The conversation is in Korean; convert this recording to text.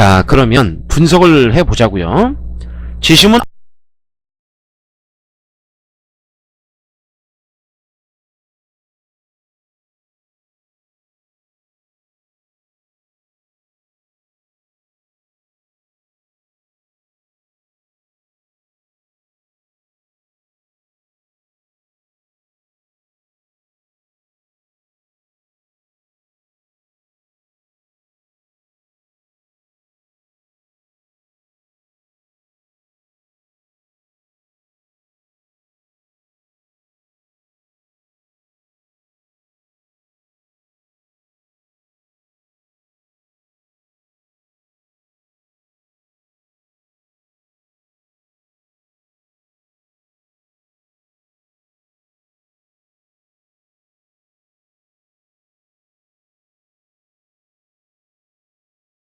자 그러면 분석을 해보자고요. 지심은